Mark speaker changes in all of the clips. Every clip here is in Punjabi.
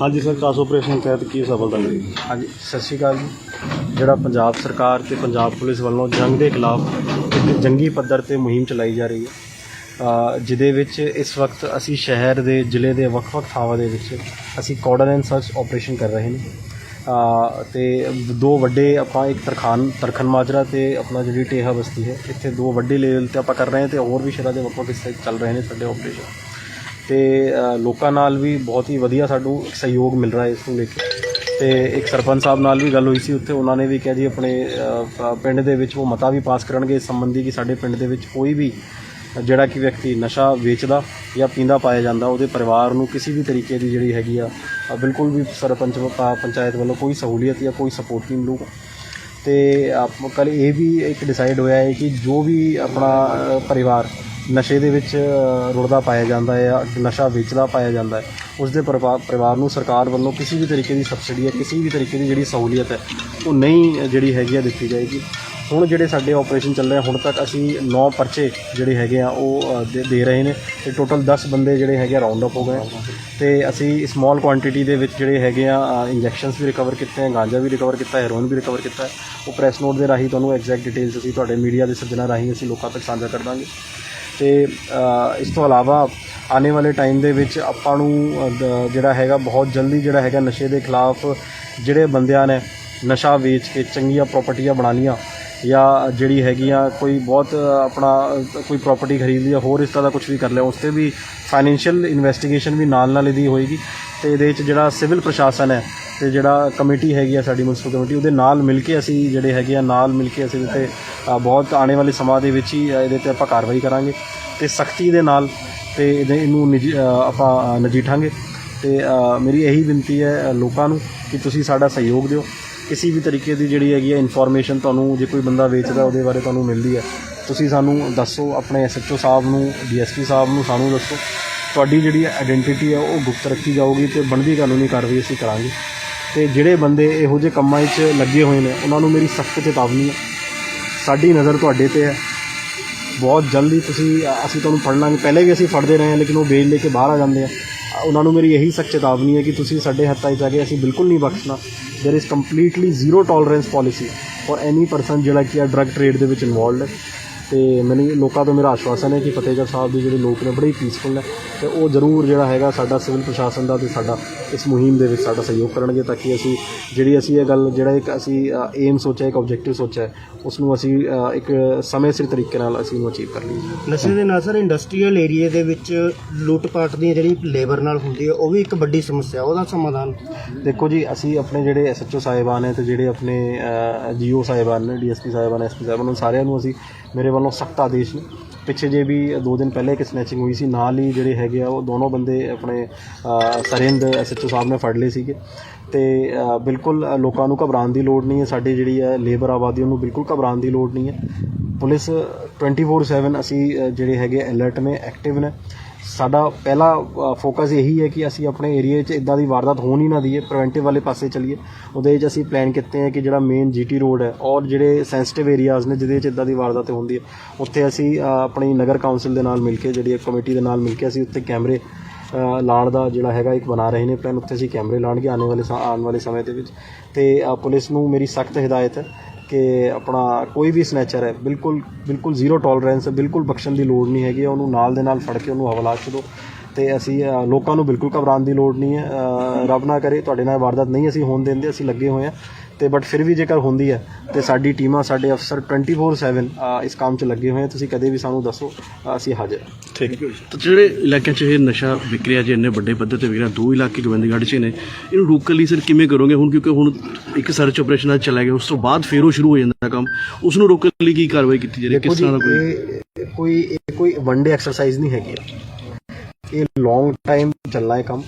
Speaker 1: ਹਾਂਜੀ ਸਰ ਕਾਸ ਆਪਰੇਸ਼ਨ ਤਹਿਤ ਕੀ ਸਫਲਤਾ ਮਿਲੀ?
Speaker 2: ਹਾਂਜੀ ਸਤਿ ਸ਼੍ਰੀ ਅਕਾਲ ਜੀ। ਜਿਹੜਾ ਪੰਜਾਬ ਸਰਕਾਰ ਤੇ ਪੰਜਾਬ ਪੁਲਿਸ ਵੱਲੋਂ ਜੰਗ ਦੇ ਖਿਲਾਫ ਇੱਕ ਜੰਗੀ ਪੱਧਰ ਤੇ ਮੁਹਿੰਮ ਚਲਾਈ ਜਾ ਰਹੀ ਹੈ ਅ, ਜਿਹਦੇ ਵਿੱਚ ਇਸ ਵਕਤ ਅਸੀਂ ਸ਼ਹਿਰ ਦੇ ਜ਼ਿਲ੍ਹੇ ਦੇ ਵੱਖ-ਵੱਖ ਥਾਵਾਂ ਦੇ ਵਿੱਚ ਅਸੀਂ ਕਾਰਡਨ ਐਂਡ ਸਰਚ ਆਪਰੇਸ਼ਨ ਕਰ ਰਹੇ ਨੇ। ਅ, ਤੇ ਦੋ ਵੱਡੇ ਆਪਾਂ ਇੱਕ ਤਰਖਾਨ ਤਰਖਨ ਮਾਜਰਾ ਤੇ ਆਪਣਾ ਜਿਹੜੀ ਟੇਹਾ ਬਸਤੀ ਹੈ ਇੱਥੇ ਦੋ ਵੱਡੇ ਲੈਵਲ ਤੇ ਆਪਾਂ ਕਰ ਰਹੇ ਹਾਂ ਤੇ ਹੋਰ ਵੀ ਸ਼ਹਿਰਾਂ ਦੇ ਵੱਖ-ਵੱਖ ਹਿੱਸੇ ਚੱਲ ਰਹੇ ਨੇ ਸਾਡੇ ਆਪਰੇਸ਼ਨ ਤੇ ਲੋਕਾਂ ਨਾਲ ਵੀ ਬਹੁਤ ਹੀ ਵਧੀਆ ਸਾਨੂੰ ਸਹਿਯੋਗ ਮਿਲ ਰਿਹਾ ਹੈ ਇਸ ਨੂੰ ਲੈ ਕੇ। ਤੇ ਇੱਕ ਸਰਪੰਚ ਸਾਹਿਬ ਨਾਲ ਵੀ ਗੱਲ ਹੋਈ ਸੀ, ਉੱਥੇ ਉਹਨਾਂ ਨੇ ਵੀ ਕਿਹਾ ਜੀ ਆਪਣੇ ਪਿੰਡ ਦੇ ਵਿੱਚ ਉਹ ਮਤਾ ਵੀ ਪਾਸ ਕਰਨਗੇ ਇਸ ਸੰਬੰਧੀ ਕਿ ਸਾਡੇ ਪਿੰਡ ਦੇ ਵਿੱਚ ਕੋਈ ਵੀ ਜਿਹੜਾ ਕਿ ਵਿਅਕਤੀ ਨਸ਼ਾ ਵੇਚਦਾ ਜਾਂ ਪੀਂਦਾ ਪਾਇਆ ਜਾਂਦਾ, ਉਹਦੇ ਪਰਿਵਾਰ ਨੂੰ ਕਿਸੇ ਵੀ ਤਰੀਕੇ ਦੀ ਜਿਹੜੀ ਹੈਗੀ ਆ ਬਿਲਕੁਲ ਵੀ ਸਰਪੰਚ ਵ- ਪਾ- ਪੰਚਾਇਤ ਵੱਲੋਂ ਕੋਈ ਸਹੂਲੀਅਤ ਜਾਂ ਕੋਈ ਸਪੋਰਟ ਨਹੀਂ ਮਿਲੂਗਾ। ਤੇ ਆਪ ਕੱਲ ਇਹ ਵੀ ਇੱਕ ਡਿਸਾਈਡ ਹੋਇਆ ਹੈ ਕਿ ਜੋ ਵੀ ਆਪਣਾ ਪਰਿਵਾਰ ਨਸ਼ੇ ਦੇ ਵਿੱਚ ਰੁੜਦਾ ਪਾਇਆ ਜਾਂਦਾ ਹੈ ਨਸ਼ਾ ਵੇਚਦਾ ਪਾਇਆ ਜਾਂਦਾ ਹੈ ਉਸ ਦੇ ਪਰਿਵਾਰ ਨੂੰ ਸਰਕਾਰ ਵੱਲੋਂ ਕਿਸੇ ਵੀ ਤਰੀਕੇ ਦੀ ਸਬਸਿਡੀ ਹੈ ਕਿਸੇ ਵੀ ਤਰੀਕੇ ਦੀ ਜਿਹੜੀ ਸਹੂਲੀਅਤ ਹੈ, ਉਹ ਨਹੀਂ ਜਿਹੜੀ ਹੈਗੀ ਆ ਦਿੱਤੀ ਜਾਏਗੀ। ਹੁਣ ਜਿਹੜੇ ਸਾਡੇ ਆਪਰੇਸ਼ਨ ਚੱਲ ਰਹੇ, ਹੁਣ ਤੱਕ ਅਸੀਂ 9 ਪਰਚੇ ਜਿਹੜੇ ਹੈਗੇ ਆ, ਉਹ ਦੇ- ਦੇ ਰਹੇ ਨੇ ਤੇ ਟੋਟਲ 10 ਬੰਦੇ ਜਿਹੜੇ ਹੈਗੇ ਆ ਰਾਉਂਡ ਅਪ ਹੋ ਗਏ। ਆ। ਤੇ ਅਸੀਂ ਸਮਾਲ ਕੁਆਂਟੀਟੀ ਦੇ ਵਿੱਚ ਜਿਹੜੇ ਹੈਗੇ ਆ ਇੰਜੈਕਸ਼ਨਸ ਵੀ ਰਿਕਵਰ ਕੀਤੇ ਆ, ਗਾਂਜਾ ਵੀ ਰਿਕਵਰ ਕੀਤਾ ਹੈਰੋਇਨ ਵੀ ਰਿਕਵਰ ਕੀਤਾ। ਉਹ ਪ੍ਰੈਸ ਨੋਟ ਦੇ ਰਾਹੀਂ ਤੁਹਾਨੂੰ ਐਗਜ਼ੈਕਟ ਡਿਟੇਲਸ ਅਸੀਂ ਤੁਹਾਡੇ ਮੀਡੀਆ ਦੇ ਸੱਜਣਾ ਰਾਹੀਂ ਅਸੀਂ ਲੋਕਾਂ ਤੱਕ ਸਾਂਝਾ ਕਰ ਦਾਂਗੇ। ਤੇ ਇਸ ਤੋਂ ਇਲਾਵਾ ਆਉਣੇ ਵਾਲੇ ਟਾਈਮ ਦੇ ਵਿੱਚ ਆਪਾਂ ਨੂੰ ਜਿਹੜਾ ਹੈਗਾ ਬਹੁਤ ਜਲਦੀ ਜਿਹੜਾ ਹੈਗਾ ਨਸ਼ੇ ਦੇ ਖਿਲਾਫ ਜਿਹੜੇ ਬੰਦਿਆਂ ਨੇ ਨਸ਼ਾ ਵੇਚ ਕੇ ਚੰਗੀਆਂ ਪ੍ਰਾਪਰਟੀਆਂ ਬਣਾ ਲੀਆਂ ਜਾਂ ਜਿਹੜੀ ਹੈਗੀਆਂ ਕੋਈ ਬਹੁਤ ਆਪਣਾ ਕੋਈ ਪ੍ਰਾਪਰਟੀ ਖਰੀਦ ਲਈ ਜਾਂ ਹੋਰ ਇਸ ਤਰ੍ਹਾਂ ਦਾ ਕੁਝ ਵੀ ਕਰ ਲਿਆ, ਉਸ ਤੇ ਵੀ ਫਾਈਨੈਂਸ਼ੀਅਲ ਇਨਵੈਸਟੀਗੇਸ਼ਨ ਵੀ ਨਾਲ ਨਾਲ ਇਹਦੀ ਹੋਏਗੀ। ਤੇ ਇਹਦੇ ਵਿੱਚ ਜਿਹੜਾ ਸਿਵਲ ਪ੍ਰਸ਼ਾਸਨ ਹੈ ਤੇ ਜਿਹੜਾ ਕਮੇਟੀ ਹੈਗੀ ਆ ਸਾਡੀ ਮਿਊਨਿਸਪਲ ਕਮੇਟੀ ਉਹਦੇ ਨਾਲ ਮਿਲ ਕੇ ਅਸੀਂ ਜਿਹੜੇ ਹੈਗੇ ਆ ਨਾਲ ਮਿਲ ਕੇ ਅਸੀਂ ਇਹਦੇ ਤੇ ਬਹੁਤ ਆਉਣੇ ਵਾਲੇ ਸਮਾਂ ਦੇ ਵਿੱਚ ਹੀ ਇਹਦੇ ਤੇ ਆਪਾਂ ਕਾਰਵਾਈ ਕਰਾਂਗੇ ਤੇ ਸਖਤੀ ਦੇ ਨਾਲ ਤੇ ਇਹਦੇ ਇਹਨੂੰ ਨਿਜੀ- ਆਪਾਂ ਅ, ਨਜਿੱਠਾਂਗੇ ਤੇ ਮੇਰੀ ਇਹੀ ਬੇਨਤੀ ਹੈ ਲੋਕਾਂ ਨੂੰ ਕਿ ਤੁਸੀਂ ਸਾਡਾ ਸਹਿਯੋਗ ਦਿਓ। ਕਿਸੇ ਵੀ ਤਰੀਕੇ ਦੀ ਜਿਹੜੀ ਹੈਗੀ ਹੈ ਇਨਫੋਰਮੇਸ਼ਨ ਤੁਹਾਨੂੰ ਜੇ ਕੋਈ ਬੰਦਾ ਵੇਚਦਾ ਉਹਦੇ ਬਾਰੇ ਤੁਹਾਨੂੰ ਮਿਲਦੀ ਹੈ ਤੁਸੀਂ ਸਾਨੂੰ ਦੱਸੋ ਆਪਣੇ ਐਸਐਚਓ ਸਾਹਿਬ ਨੂੰ ਡੀਐਸਪੀ ਸਾਹਿਬ ਨੂੰ ਸਾਨੂੰ ਦੱਸੋ। ਤੁਹਾਡੀ ਜਿਹੜੀ ਆਇਡੈਂਟੀਟੀ ਹੈ ਉਹ ਗੁਪਤ ਰੱਖੀ ਜਾਊਗੀ ਤੇ ਬਣਦੀ ਕਾਨੂੰਨੀ ਕਾਰਵਾਈ ਅਸੀਂ ਕਰਾਂਗੇ। ਤੇ ਜਿਹੜੇ ਬੰਦੇ ਇਹੋ ਜਿਹੇ ਕੰਮਾਂ 'ਚ ਲੱਗੇ ਹੋਏ ਨੇ, ਉਹਨਾਂ ਨੂੰ ਮੇਰੀ ਸਖਤ ਚੇਤਾਵਨੀ ਹੈ। ਸਾਡੀ ਨਜ਼ਰ ਤੁਹਾਡੇ ਤੇ ਹੈ। ਬਹੁਤ ਜਲਦੀ ਤੁਸੀਂ, ਅਸੀਂ ਤੁਹਾਨੂੰ ਫੜ ਲਾਂਗੇ। ਪਹਿਲੇ ਵੀ ਅਸੀਂ ਫੜਦੇ ਰਹੇ ਹਾਂ, ਲੇਕਿਨ ਉਹ ਬੇਲ ਲੈ ਕੇ ਬਾਹਰ ਆ ਜਾਂਦੇ ਆ। ਉਹਨਾਂ ਨੂੰ ਮੇਰੀ ਇਹੀ ਸਖਤ ਚੇਤਾਵਨੀ ਹੈ ਕਿ ਤੁਸੀਂ ਸਾਡੇ ਹੱਥਾਂ 'ਚ ਆ ਕੇ ਅਸੀਂ ਬਿਲਕੁਲ ਨਹੀਂ ਬਖਸ਼ਣਾ। There is completely zero tolerance policy for any person ਜਿਹੜਾ ਕਿ ਆ ਡਰਗ ਟ੍ਰੇਡ ਦੇ ਵਿੱਚ ਇਨਵੋਲਡ ਹੈ। ਤੇ ਮੈਨੂੰ ਲੋਕਾਂ ਤੋਂ ਮੇਰਾ ਆਸ਼ਵਾਸਨ ਹੈ ਕਿ ਫਤਿਹਗੜ੍ਹ ਸਾਹਿਬ ਦੇ ਜਿਹੜੇ ਲੋਕ ਨੇ ਬੜੇ ਹੀ ਪੀਸਫੁਲ ਨੇ ਤੇ ਉਹ ਜ਼ਰੂਰ ਜਿਹੜਾ ਹੈਗਾ ਸਾਡਾ ਸਿਵਲ ਪ੍ਰਸ਼ਾਸਨ ਦਾ ਤੇ ਸਾਡਾ ਇਸ ਮੁਹਿੰਮ ਦੇ ਵਿੱਚ ਸਾਡਾ ਸਹਿਯੋਗ ਕਰਨਗੇ ਤਾਂ ਕਿ ਅਸੀਂ ਜਿਹੜੀ ਅਸੀਂ ਇਹ ਗੱਲ ਜਿਹੜਾ ਇੱਕ ਅਸੀਂ ਏਮ ਸੋਚਿਆ ਇੱਕ ਆਬਜੈਕਟਿਵ ਸੋਚਿਆ ਉਸ ਨੂੰ ਅਸੀਂ ਇੱਕ ਸਮੇਂ ਸਿਰ ਤਰੀਕੇ ਨਾਲ ਅਸੀਂ ਨੂੰ ਅਚੀਵ ਕਰ ਲਈਏ।
Speaker 3: ਨਸ਼ੇ ਦੇ ਨਾਲ ਸਰ ਇੰਡਸਟਰੀਅਲ ਏਰੀਏ ਦੇ ਵਿੱਚ ਲੁੱਟ ਪਾਟ ਦੀ ਜਿਹੜੀ ਲੇਬਰ ਨਾਲ ਹੁੰਦੀ ਹੈ ਉਹ ਵੀ ਇੱਕ ਵੱਡੀ ਸਮੱਸਿਆ ਉਹਦਾ ਸਮਾਧਾਨ?
Speaker 2: ਦੇਖੋ ਜੀ ਅਸੀਂ ਆਪਣੇ ਜਿਹੜੇ ਐਸਐਚਓ ਸਾਹਿਬਾਨ ਹੈ ਤੇ ਜਿਹੜੇ ਆਪਣੇ ਜੀਓ ਸਾਹਿਬਾਨ ਨੇ ਡੀਐਸਪੀ ਸਾਹਿਬਾਨ ਐਸਪੀ ਸਾਹਿਬਾਨ ਨੂੰ ਸਾਰਿਆਂ ਨੂੰ ਅਸੀਂ ਮੇਰੇ ਵੱਲੋਂ ਸਖਤ ਆਦੇਸ਼। ਨੇ ਪਿੱਛੇ ਜੇ ਵੀ ਦੋ ਦਿਨ ਪਹਿਲੇ ਇੱਕ ਸਨੈਚਿੰਗ ਹੋਈ ਸੀ ਨਾਲ ਹੀ ਜਿਹੜੇ ਹੈਗੇ ਆ ਉਹ ਦੋਨੋਂ ਬੰਦੇ ਆਪਣੇ ਅ, ਸਰਿੰਦ ਐਸਐਚਓ ਸਾਹਿਬ ਨੇ ਫੜ ਲਏ ਸੀਗੇ। ਤੇ ਬਿਲਕੁਲ ਲੋਕਾਂ ਨੂੰ ਘਬਰਾਉਣ ਦੀ ਲੋੜ ਨਹੀਂ ਹੈ। ਸਾਡੀ ਜਿਹੜੀ ਹੈ ਲੇਬਰ ਆਬਾਦੀ ਉਹਨੂੰ ਬਿਲਕੁਲ ਘਬਰਾਉਣ ਦੀ ਲੋੜ ਨਹੀਂ ਹੈ। ਪੁਲਿਸ 24/7 ਅਸੀਂ ਜਿਹੜੇ ਹੈਗੇ ਅਲਰਟ ਨੇ ਐਕਟਿਵ ਨੇ। ਸਾਡਾ ਪਹਿਲਾ ਫੋਕਸ ਇਹੀ ਹੈ ਕਿ ਅਸੀਂ ਆਪਣੇ ਏਰੀਆ 'ਚ ਇਦਾਂ ਦੀ ਵਾਰਦਾਤ ਹੋਣ ਹੀ ਨਾ ਦਈਏ ਪ੍ਰੀਵੈਂਟਿਵ ਵਾਲੇ ਪਾਸੇ ਚਲੀਏ। ਉਹਦੇ 'ਚ ਅਸੀਂ ਪਲਾਨ ਕੀਤੇ ਹੈ ਕਿ ਜਿਹੜਾ ਮੇਨ ਜੀਟੀ ਰੋਡ ਹੈ ਔਰ ਜਿਹੜੇ ਸੈਂਸਿਟਿਵ ਏਰੀਆਜ਼ ਨੇ ਜਿਹਦੇ 'ਚ ਇਦਾਂ ਦੀ ਵਾਰਦਾਤ ਹੁੰਦੀ ਹੈ ਉੱਥੇ ਅਸੀਂ ਆਪਣੀ ਨਗਰ ਕੌਂਸਲ ਦੇ ਨਾਲ ਮਿਲ ਕੇ ਜਿਹੜੀ ਕਮੇਟੀ ਦੇ ਨਾਲ ਮਿਲ ਕੇ ਅਸੀਂ ਉੱਥੇ ਕੈਮਰੇ ਅ, ਲਾਉਣ ਦਾ ਜਿਹੜਾ ਹੈਗਾ ਇੱਕ ਬਣਾ ਰਹੇ ਨੇ ਪਲਾਨ ਉੱਥੇ ਅਸੀਂ ਕੈਮਰੇ ਲਾਉਣਗੇ ਆਉਣ ਵਾਲੇ ਆਉਣ ਵਾਲੇ ਸਮੇਂ ਦੇ ਵਿੱਚ। ਤੇ ਪੁਲਿਸ ਨੂੰ ਮੇਰੀ ਸਖਤ ਹਦਾਇਤ ਹੈ ਕਿ ਆਪਣਾ ਕੋਈ ਵੀ ਸਨੈਚਰ ਹੈ, ਬਿਲਕੁਲ ਬਿਲਕੁਲ ਜ਼ੀਰੋ ਟੋਲਰੈਂਸ ਬਿਲਕੁਲ ਬਖਸ਼ਣ ਦੀ ਲੋੜ ਨਹੀਂ ਹੈਗੀ, ਉਹਨੂੰ ਨਾਲ ਦੇ ਨਾਲ ਫੜ ਕੇ ਉਹਨੂੰ ਹਵਾਲਾ 'ਚ ਦਿਓ ਤੇ ਅਸੀਂ ਲੋਕਾਂ ਨੂੰ ਬਿਲਕੁਲ ਘਬਰਾਉਣ ਦੀ ਲੋੜ ਨਹੀਂ ਹੈ ਰੱਬ ਨਾ ਕਰੇ, ਤੁਹਾਡੇ ਨਾਲ ਵਾਰਦਾਤ ਨਹੀਂ ਅਸੀਂ ਹੋਣ ਦਿੰਦੇ, ਅਸੀਂ ਲੱਗੇ ਹੋਏ ਹਾਂ। ਤੇ ਬਟ ਫਿਰ ਵੀ ਜੇਕਰ ਹੁੰਦੀ ਹੈ ਤੇ ਸਾਡੀ ਟੀਮਾਂ ਸਾਡੇ ਅਫਸਰ 24/7 ਅ, ਇਸ ਕੰਮ 'ਚ ਲੱਗੇ ਹੋਏ ਆ। ਤੁਸੀਂ ਕਦੇ ਵੀ ਸਾਨੂੰ ਦੱਸੋ ਅਸੀਂ ਹਾਜ਼ਰ ਹਾਂ।
Speaker 1: ਠੀਕ।
Speaker 4: ਤਾਂ ਜਿਹੜੇ ਇਲਾਕਿਆਂ 'ਚ ਇਹ ਨਸ਼ਾ ਵਿਕ ਰਿਹਾ ਜੀ ਇੰਨੇ ਵੱਡੇ ਪੱਧਰ ਤੇ ਵਿਕ ਰਿਹਾ ਦੋ ਇਲਾਕੇ ਗੋਬਿੰਦਗੜ੍ਹ 'ਚ ਨੇ ਇਹਨੂੰ ਰੋਕਣ ਲਈ ਸਰ ਕਿਵੇਂ ਕਰੋਗੇ? ਹੁਣ ਕਿਉਂਕਿ ਹੁਣ ਇੱਕ ਸਰਚ ਆਪਰੇਸ਼ਨ ਅੱਜ ਚਲਾ ਗਿਆ ਉਸ ਤੋਂ ਬਾਅਦ ਫੇਰ ਉਹ ਸ਼ੁਰੂ ਹੋ ਜਾਂਦਾ ਕੰਮ। ਉਸ ਨੂੰ ਰੋਕਣ ਲਈ ਕੀ ਕਾਰਵਾਈ ਕੀਤੀ ਜਾ ਰਹੀ ਹੈ? ਕਿਸ ਤਰ੍ਹਾਂ ਦਾ ਕੋਈ
Speaker 2: ਕੋਈ ਵਨ ਡੇ ਐਕਸਰਸਾਈਜ਼ ਨਹੀਂ ਹੈਗੀ। ਇਹ ਲੌਂਗ ਟਾਈਮ ਚੱਲਣਾ ਹੈ ਕੰਮ।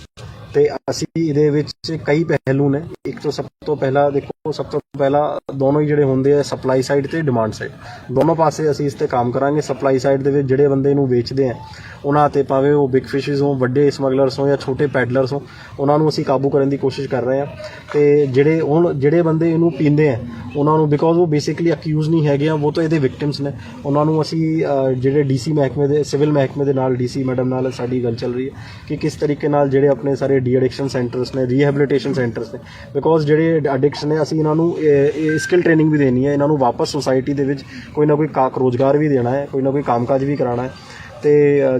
Speaker 2: ਤੇ ਅਸੀਂ ਇਹਦੇ ਵਿੱਚ ਕਈ ਪਹਿਲੂ ਨੇ। ਇੱਕ ਤੋਂ ਸਭ ਤੋਂ ਪਹਿਲਾਂ ਦੇਖੋ ਸਭ ਤੋਂ ਪਹਿਲਾਂ ਦੋਨੋਂ ਹੀ ਜਿਹੜੇ ਹੁੰਦੇ ਆ ਸਪਲਾਈ ਸਾਈਡ ਤੇ ਡਿਮਾਂਡ ਸਾਈਡ ਦੋਨੋਂ ਪਾਸੇ ਅਸੀਂ ਇਸ ਤੇ ਕੰਮ ਕਰਾਂਗੇ। ਸਪਲਾਈ ਸਾਈਡ ਦੇ ਵਿੱਚ ਜਿਹੜੇ ਬੰਦੇ ਇਹਨੂੰ ਵੇਚਦੇ ਆ ਉਹਨਾਂ ਤੇ ਭਾਵੇਂ ਉਹ ਬਿਗ ਫਿਸ਼ਸ ਹੋਣ ਵੱਡੇ ਸਮਗਲਰਸ ਹੋਣ ਜਾਂ ਛੋਟੇ ਪੈਡਲਰਸ ਹੋਣ ਉਹਨਾਂ ਨੂੰ ਅਸੀਂ ਕਾਬੂ ਕਰਨ ਦੀ ਕੋਸ਼ਿਸ਼ ਕਰ ਰਹੇ ਹਾਂ ਤੇ ਜਿਹੜੇ ਹੁਣ ਜਿਹੜੇ ਬੰਦੇ ਇਹਨੂੰ ਪੀਂਦੇ ਆ ਉਹਨਾਂ ਨੂੰ ਬਿਕੋਜ਼ ਉਹ ਬੇਸਿਕਲੀ ਅਕਿਊਜ਼ ਨਹੀਂ ਹੈਗੇ ਆ ਉਹ ਤਾਂ ਇਹਦੇ ਵਿਕਟਿਮਸ ਨੇ। ਉਹਨਾਂ ਨੂੰ ਅਸੀਂ ਅਹ, ਜਿਹੜੇ ਡੀਸੀ ਮਹਿਕਮੇ ਦੇ ਸਿਵਲ ਮਹਿਕਮੇ ਦੇ ਨਾਲ ਡੀਸੀ ਮੈਡਮ ਨਾਲ ਸਾਡੀ ਗੱਲ ਚੱਲ ਰਹੀ ਹੈ ਕਿ ਕਿਸ ਤਰੀਕੇ ਨਾਲ ਜਿਹੜੇ ਆਪਣੇ ਸਾਰੇ ਡੀ ਐਡਿਕਸ਼ਨ ਸੈਂਟਰਸ ਨੇ ਰੀਹੈਬਿਲਿਟੇਸ਼ਨ ਸੈਂਟਰਸ ਨੇ। ਬਿਕੋਜ਼ ਜਿਹੜੇ ਐਡਿਕਟਸ ਨੇ, ਅਸੀਂ ਇਹਨਾਂ ਨੂੰ, ਇਹ ਸਕਿੱਲ ਟ੍ਰੇਨਿੰਗ ਵੀ ਦੇਣੀ ਹੈ। ਇਹਨਾਂ ਨੂੰ ਵਾਪਸ ਸੁਸਾਇਟੀ ਦੇ ਵਿੱਚ ਕੋਈ ਨਾ ਕੋਈ ਕਾਕ ਰੋਜ਼ਗਾਰ ਵੀ ਦੇਣਾ ਹੈ, ਕੋਈ ਨਾ ਕੋਈ ਕੰਮਕਾਜ ਵੀ ਕਰਾਉਣਾ ਹੈ। ਤੇ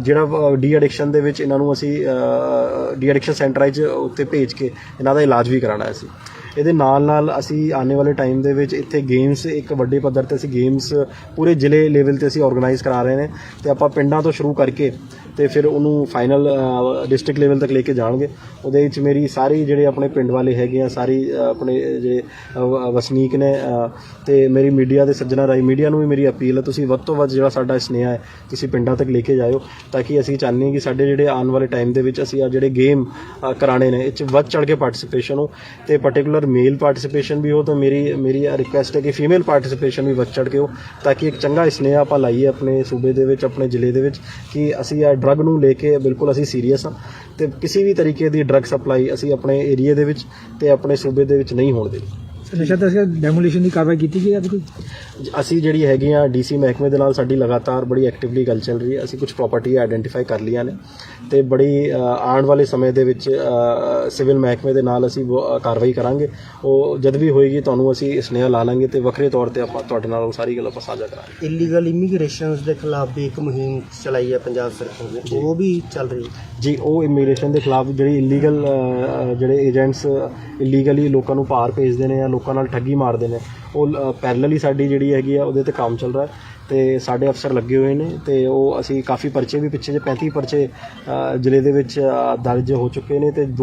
Speaker 2: ਜਿਹੜਾ ਡੀ ਐਡਿਕਸ਼ਨ ਦੇ ਵਿੱਚ ਇਹਨਾਂ ਨੂੰ ਅਸੀਂ ਡੀ ਐਡਿਕਸ਼ਨ ਸੈਂਟਰਾਂ 'ਚ ਉੱਤੇ ਭੇਜ ਕੇ ਇਹਨਾਂ ਦਾ ਇਲਾਜ ਵੀ ਕਰਾਉਣਾ ਹੈ ਅਸੀਂ। ਇਹਦੇ ਨਾਲ ਨਾਲ ਅਸੀਂ ਆਉਣ ਵਾਲੇ ਟਾਈਮ ਦੇ ਵਿੱਚ ਇੱਥੇ ਗੇਮਸ ਇੱਕ ਵੱਡੇ ਪੱਧਰ ਤੇ ਅਸੀਂ ਗੇਮਸ ਪੂਰੇ ਜ਼ਿਲ੍ਹੇ ਲੈਵਲ ਤੇ ਅਸੀਂ ਆਰਗੇਨਾਈਜ਼ ਕਰਾ ਰਹੇ ਨੇ। ਤੇ ਆਪਾਂ ਪਿੰਡਾਂ ਤੋਂ ਸ਼ੁਰੂ ਕਰਕੇ ਤੇ ਫਿਰ ਉਹਨੂੰ ਫਾਈਨਲ ਡਿਸਟ੍ਰਿਕਟ ਲੈਵਲ ਤੱਕ ਲੈ ਕੇ ਜਾਣਗੇ। ਉਹਦੇ ਵਿੱਚ ਮੇਰੀ ਸਾਰੀ ਜਿਹੜੇ ਆਪਣੇ ਪਿੰਡ ਵਾਲੇ ਹੈਗੇ ਆ ਸਾਰੀ ਆਪਣੇ ਜਿਹੜੇ ਵ- ਵਸਨੀਕ ਨੇ ਅ, ਤੇ ਮੇਰੀ ਮੀਡੀਆ ਦੇ ਸੱਜਣਾ ਰਾਈ ਮੀਡੀਆ ਨੂੰ ਵੀ ਮੇਰੀ ਅਪੀਲ ਹੈ। ਤੁਸੀਂ ਵੱਧ ਤੋਂ ਵੱਧ ਜਿਹੜਾ ਸਾਡਾ ਸਨੇਹਾ ਹੈ ਤੁਸੀਂ ਪਿੰਡਾਂ ਤੱਕ ਲੈ ਕੇ ਜਾਇਓ ਤਾਂ ਕਿ ਅਸੀਂ ਚਾਹੁੰਦੇ ਹਾਂ ਕਿ ਸਾਡੇ ਜਿਹੜੇ ਆਉਣ ਵਾਲੇ ਟਾਈਮ ਦੇ ਵਿੱਚ ਅਸੀਂ ਆ ਜਿਹੜੇ ਗੇਮ ਕਰਾਣੇ ਨੇ ਇਹ 'ਚ ਵੱਧ ਚੜ ਕੇ ਪਾਰਟਿਸਿਪੇਸ਼ਨ ਹੋ। ਤੇ ਪਾਰਟਿਕੂਲਰ ਮੇਲ ਪਾਰਟਿਸਿਪੇਸ਼ਨ ਵੀ ਹੋ ਤਾਂ ਮੇਰੀ ਮੇਰੀ ਰਿਕੁਐਸਟ ਹੈ ਕਿ ਫੀਮੇਲ ਪਾਰਟਿਸਿਪੇਸ਼ਨ ਵੀ ਵੱਧ ਚੜ ਕੇ ਹੋ ਤਾਂ ਕਿ ਇੱਕ ਚੰਗਾ ਸਨੇਹਾ ਆਪਾਂ ਲਾਈਏ ਆਪਣੇ ਸੂਬੇ ਦੇ ਵਿੱਚ ਆਪਣੇ ਜ਼ਿਲ੍ਹੇ ਦੇ ਵਿੱਚ ਕਿ ਅਸੀਂ ਆ ਡਰੱਗ ਨੂੰ ਲੈ ਕੇ ਬਿਲਕੁਲ ਅਸੀਂ ਸੀਰੀਅਸ ਹਾਂ ਤੇ ਕਿਸੇ ਵੀ ਤਰੀਕੇ ਦੀ ਡਰੱਗ ਸਪਲਾਈ ਅਸੀਂ ਆਪਣੇ ਏਰੀਆ ਦੇ ਵਿੱਚ ਤੇ ਆਪਣੇ ਸੂਬੇ ਦੇ ਵਿੱਚ ਨਹੀਂ ਹੋਣ ਦੇਣੀ।
Speaker 5: ਨਸ਼ਾ ਤਸਕਰ ਡੈਮੋਲੀਸ਼ਨ ਦੀ ਕਾਰਵਾਈ ਕੀਤੀ ਗਈ ਹੈ ਅੱਜ ਕੋਈ?
Speaker 2: ਅਸੀਂ ਜਿਹੜੀ ਹੈਗੀ ਆ ਡੀਸੀ ਮਹਿਕਮੇ ਦੇ ਨਾਲ ਸਾਡੀ ਲਗਾਤਾਰ ਬੜੀ ਐਕਟਿਵਲੀ ਗੱਲ ਚੱਲ ਰਹੀ ਹੈ। ਅਸੀਂ ਕੁਝ ਪ੍ਰਾਪਰਟੀ ਆਇਡੈਂਟੀਫਾਈ ਕਰ ਲਈਆਂ ਨੇ ਤੇ ਬੜੀ ਆਉਣ ਵਾਲੇ ਸਮੇਂ ਦੇ ਵਿੱਚ ਸਿਵਲ ਮਹਿਕਮੇ ਦੇ ਨਾਲ ਅਸੀਂ ਕਾਰਵਾਈ ਕਰਾਂਗੇ। ਉਹ ਜਦ ਵੀ ਹੋਏਗੀ ਤੁਹਾਨੂੰ ਅਸੀਂ ਸੁਨੇਹਾ ਲਾ ਲਾਂਗੇ ਤੇ ਵੱਖਰੇ ਤੌਰ ਤੇ ਆਪਾਂ ਤੁਹਾਡੇ ਨਾਲ ਉਹ ਸਾਰੀ ਗੱਲ ਆਪਾਂ ਸਾਂਝਾ ਕਰਾਂਗੇ।
Speaker 3: ਇਲੀਗਲ ਇਮੀਗ੍ਰੇਸ਼ਨਸ ਦੇ ਖਿਲਾਫ ਵੀ ਇੱਕ ਮੁਹਿੰਮ ਚਲਾਈ ਹੈ ਪੰਜਾਬ ਸਰਕਾਰ ਨੇ। ਉਹ ਵੀ ਚੱਲ ਰਹੀ ਹੈ।
Speaker 2: ਜੀ ਉਹ ਇਮੀਗ੍ਰੇਸ਼ਨ ਦੇ ਖਿਲਾਫ ਜਿਹੜੀ ਇਲੀਗਲ ਜਿਹੜੇ ਏਜੰਟਸ ਇਲੀਗਲੀ ਲੋਕਾਂ ਨੂੰ ਪਾਰ ਭੇਜਦੇ ਨੇ ਜਾਂ ਲੋਕਾਂ ਨਾਲ ਠੱਗੀ ਮਾਰਦੇ ਨੇ। ਉਹ ਪੈਰਲਲੀ ਸਾਡੀ ਜਿਹੜੀ ਹੈਗੀ ਆ, ਉਹਦੇ ਤੇ ਕੰਮ ਚੱਲ ਰਿਹਾ। ਹੈ ਤੇ ਸਾਡੇ ਅਫਸਰ ਲੱਗੇ ਹੋਏ ਨੇ ਤੇ ਉਹ ਅਸੀਂ ਕਾਫੀ ਪਰਚੇ ਵੀ ਪਿੱਛੇ ਜੇ 35 ਪਰਚੇ ਜ਼ਿਲ੍ਹੇ ਦੇ ਵਿੱਚ ਦਰਜ ਹੋ ਚੁੱਕੇ ਨੇ ਤੇ ਦੋ